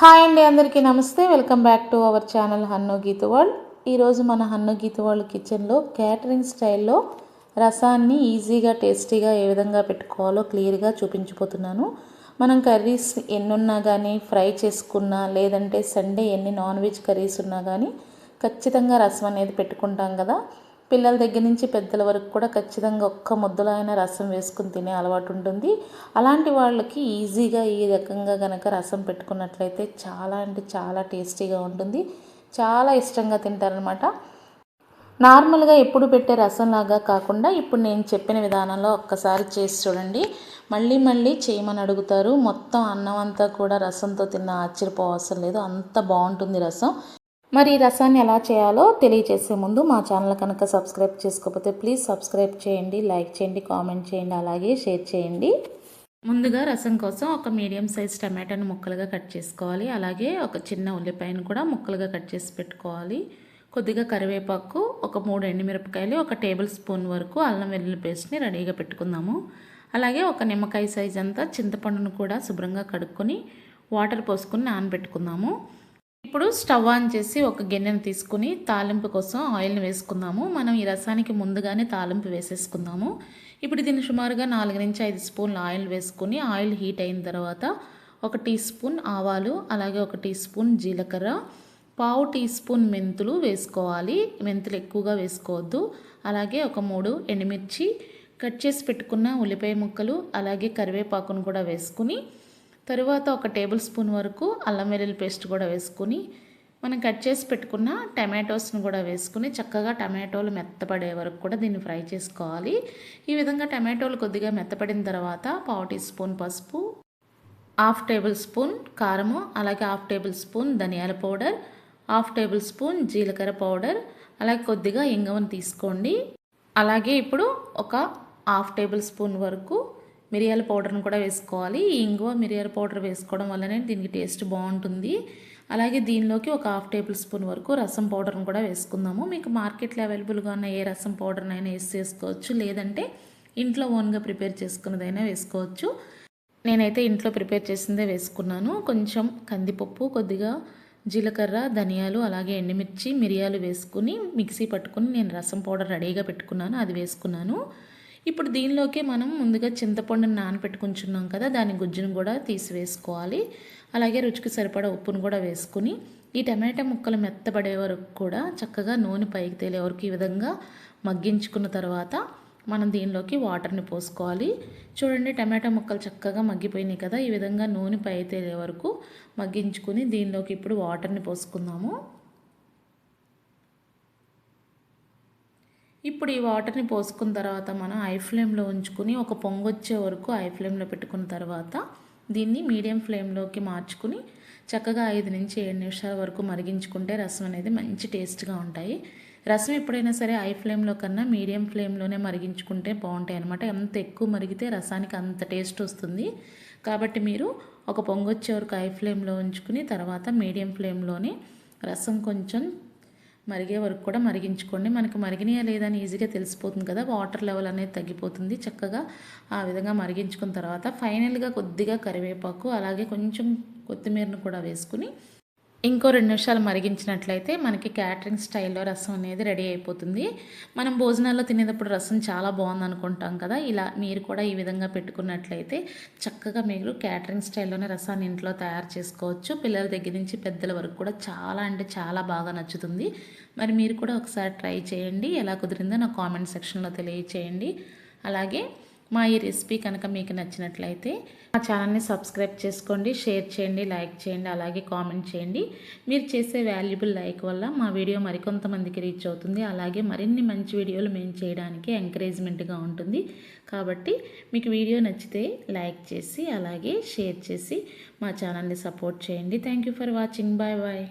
Hi అండి అందరికీ నమస్తే. Welcome back to our channel Hannu Geetha world. ఈరోజు మన హన్ను గీత వరల్డ్ కిచెన్లో క్యాటరింగ్ స్టైల్లో రసాన్ని ఈజీగా టేస్టీగా ఏ విధంగా పెట్టుకోవాలో క్లియర్గా చూపించిపోతున్నాను మనం కర్రీస్ ఎన్ని ఉన్నా కానీ ఫ్రై చేసుకున్నా లేదంటే సండే ఎన్ని నాన్ వెజ్ కర్రీస్ ఉన్నా కానీ ఖచ్చితంగా రసం అనేది పెట్టుకుంటాం కదా. పిల్లల దగ్గర నుంచి పెద్దల వరకు కూడా ఖచ్చితంగా ఒక్క ముద్దలో అయినా రసం వేసుకుని తినే అలవాటు ఉంటుంది. అలాంటి వాళ్ళకి ఈజీగా ఈ రకంగా కనుక రసం పెట్టుకున్నట్లయితే చాలా అంటే చాలా టేస్టీగా ఉంటుంది. చాలా ఇష్టంగా తింటారనమాట నార్మల్గా ఎప్పుడు పెట్టే రసంలాగా కాకుండా ఇప్పుడు నేను చెప్పిన విధానంలో ఒక్కసారి చేసి చూడండి. మళ్ళీ మళ్ళీ చేయమని అడుగుతారు. మొత్తం అన్నం అంతా కూడా రసంతో తిన్న ఆశ్చర్యపోవసరం లేదు. అంత బాగుంటుంది రసం. మరి ఈ రసాన్ని ఎలా చేయాలో తెలియజేసే ముందు మా ఛానల్ కనుక సబ్స్క్రైబ్ చేసుకోకపోతే ప్లీజ్ సబ్స్క్రైబ్ చేయండి లైక్ చేయండి కామెంట్ చేయండి అలాగే షేర్ చేయండి. ముందుగా రసం కోసం ఒక మీడియం సైజ్ టమాటాను ముక్కలుగా కట్ చేసుకోవాలి. అలాగే ఒక చిన్న ఉల్లిపాయను కూడా ముక్కలుగా కట్ చేసి పెట్టుకోవాలి. కొద్దిగా కరివేపాకు ఒక మూడు ఎండుమిరపకాయలు ఒక టేబుల్ స్పూన్ వరకు అల్లం వెల్లుల్లి పేస్ట్ని రెడీగా పెట్టుకుందాము. అలాగే ఒక నిమ్మకాయ సైజ్ అంతా చింతపండును కూడా శుభ్రంగా కడుక్కొని వాటర్ పోసుకొని నానబెట్టుకుందాము. ఇప్పుడు స్టవ్ ఆన్ చేసి ఒక గిన్నెను తీసుకుని తాలింపు కోసం ఆయిల్ని వేసుకుందాము. మనం ఈ రసానికి ముందుగానే తాలింపు వేసేసుకుందాము. ఇప్పుడు దీన్ని సుమారుగా నాలుగు నుంచి ఐదు స్పూన్లు ఆయిల్ వేసుకుని ఆయిల్ హీట్ అయిన తర్వాత ఒక టీ స్పూన్ ఆవాలు అలాగే ఒక టీ స్పూన్ జీలకర్ర పావు టీ స్పూన్ మెంతులు వేసుకోవాలి. మెంతులు ఎక్కువగా వేసుకోవద్దు. అలాగే ఒక మూడు ఎండుమిర్చి కట్ చేసి పెట్టుకున్న ఉల్లిపాయ ముక్కలు అలాగే కరివేపాకును కూడా వేసుకుని తరువాత ఒక టేబుల్ స్పూన్ వరకు అల్లం వెల్లుల్లి పేస్ట్ కూడా వేసుకుని మనం కట్ చేసి పెట్టుకున్న టమాటోస్ని కూడా వేసుకుని చక్కగా టమాటోలు మెత్తపడే వరకు కూడా దీన్ని ఫ్రై చేసుకోవాలి. ఈ విధంగా టమాటోలు కొద్దిగా మెత్తపడిన తర్వాత పావు టీ స్పూన్ పసుపు హాఫ్ టేబుల్ స్పూన్ కారము అలాగే హాఫ్ టేబుల్ స్పూన్ ధనియాల పౌడర్ హాఫ్ టేబుల్ స్పూన్ జీలకర్ర పౌడర్ అలాగే కొద్దిగా ఇంగవను తీసుకోండి. అలాగే ఇప్పుడు ఒక హాఫ్ టేబుల్ స్పూన్ వరకు మిరియాల పౌడర్ని కూడా వేసుకోవాలి. ఈ ఇంగువ మిరియాల పౌడర్ వేసుకోవడం వల్లనే దీనికి టేస్ట్ బాగుంటుంది. అలాగే దీనిలోకి ఒక హాఫ్ టేబుల్ స్పూన్ వరకు రసం పౌడర్ని కూడా వేసుకుందాము. మీకు మార్కెట్లో అవైలబుల్గా ఉన్న ఏ రసం పౌడర్నైనా వేసి చేసుకోవచ్చు. లేదంటే ఇంట్లో ఓన్గా ప్రిపేర్ చేసుకున్నదైనా వేసుకోవచ్చు. నేనైతే ఇంట్లో ప్రిపేర్ చేసిందే వేసుకున్నాను. కొంచెం కందిపప్పు కొద్దిగా జీలకర్ర ధనియాలు అలాగే ఎండుమిర్చి మిరియాలు వేసుకుని మిక్సీ పట్టుకుని నేను రసం పౌడర్ రెడీగా పెట్టుకున్నాను. అది వేసుకున్నాను. ఇప్పుడు దీనిలోకి మనం ముందుగా చింతపండుని నానపెట్టుకుంటున్నాం కదా దాని గుజ్జును కూడా తీసివేసుకోవాలి. అలాగే రుచికి సరిపడా ఉప్పును కూడా వేసుకుని ఈ టమాటా ముక్కలు మెత్తబడే వరకు కూడా చక్కగా నూనె పైకి తేలే వరకు ఈ విధంగా మగ్గించుకున్న తర్వాత మనం దీనిలోకి వాటర్ని పోసుకోవాలి. చూడండి టమాటా ముక్కలు చక్కగా మగ్గిపోయినాయి కదా ఈ విధంగా నూనె పై తేలే వరకు మగ్గించుకుని దీనిలోకి ఇప్పుడు వాటర్ని పోసుకుందాము. ఇప్పుడు ఈ వాటర్ని పోసుకున్న తర్వాత మనం ఐ ఫ్లేమ్లో ఉంచుకుని ఒక పొంగొచ్చే వరకు ఐ ఫ్లేమ్లో పెట్టుకున్న తర్వాత దీన్ని మీడియం ఫ్లేమ్లోకి మార్చుకుని చక్కగా ఐదు నుంచి ఏడు నిమిషాల వరకు మరిగించుకుంటే రసం అనేది మంచి టేస్ట్గా ఉంటాయి. రసం ఎప్పుడైనా సరే ఐ ఫ్లేమ్లో కన్నా మీడియం ఫ్లేమ్లోనే మరిగించుకుంటే బాగుంటాయి అనమాట ఎంత ఎక్కువ మరిగితే రసానికి అంత టేస్ట్ వస్తుంది. కాబట్టి మీరు ఒక పొంగొచ్చే వరకు ఐ ఫ్లేమ్లో ఉంచుకుని తర్వాత మీడియం ఫ్లేమ్లోనే రసం కొంచెం మరిగే వరకు కూడా మరిగించుకోండి. మనకు మరిగినాయా లేదని ఈజీగా తెలిసిపోతుంది కదా. వాటర్ లెవెల్ అనేది తగ్గిపోతుంది. చక్కగా ఆ విధంగా మరిగించుకున్న తర్వాత ఫైనల్గా కొద్దిగా కరివేపాకు అలాగే కొంచెం కొత్తిమీరను కూడా వేసుకుని ఇంకో రెండు నిమిషాలు మరిగించినట్లయితే మనకి క్యాటరింగ్ స్టైల్లో రసం అనేది రెడీ అయిపోతుంది. మనం భోజనాల్లో తినేటప్పుడు రసం చాలా బాగుంది అనుకుంటాం కదా. ఇలా మీరు కూడా ఈ విధంగా పెట్టుకున్నట్లయితే చక్కగా మీరు క్యాటరింగ్ స్టైల్లోనే రసాన్ని ఇంట్లో తయారు చేసుకోవచ్చు. పిల్లల దగ్గర నుంచి పెద్దల వరకు కూడా చాలా అంటే చాలా బాగా నచ్చుతుంది. మరి మీరు కూడా ఒకసారి ట్రై చేయండి. ఎలా కుదిరిందో నా కామెంట్ సెక్షన్లో తెలియచేయండి. అలాగే మా ఈ రెసిపీ కనుక మీకు నచ్చినట్లయితే మా ఛానల్ని సబ్స్క్రైబ్ చేసుకోండి షేర్ చేయండి లైక్ చేయండి అలాగే కామెంట్ చేయండి. మీరు చేసే వాల్యుబుల్ లైక్ వల్ల మా వీడియో మరికొంతమందికి రీచ్ అవుతుంది. అలాగే మరిన్ని మంచి వీడియోలు మేము చేయడానికి ఎంకరేజ్మెంట్గా ఉంటుంది. కాబట్టి మీకు వీడియో నచ్చితే లైక్ చేసి అలాగే షేర్ చేసి మా ఛానల్ని సపోర్ట్ చేయండి. Thank you for watching. Bye bye.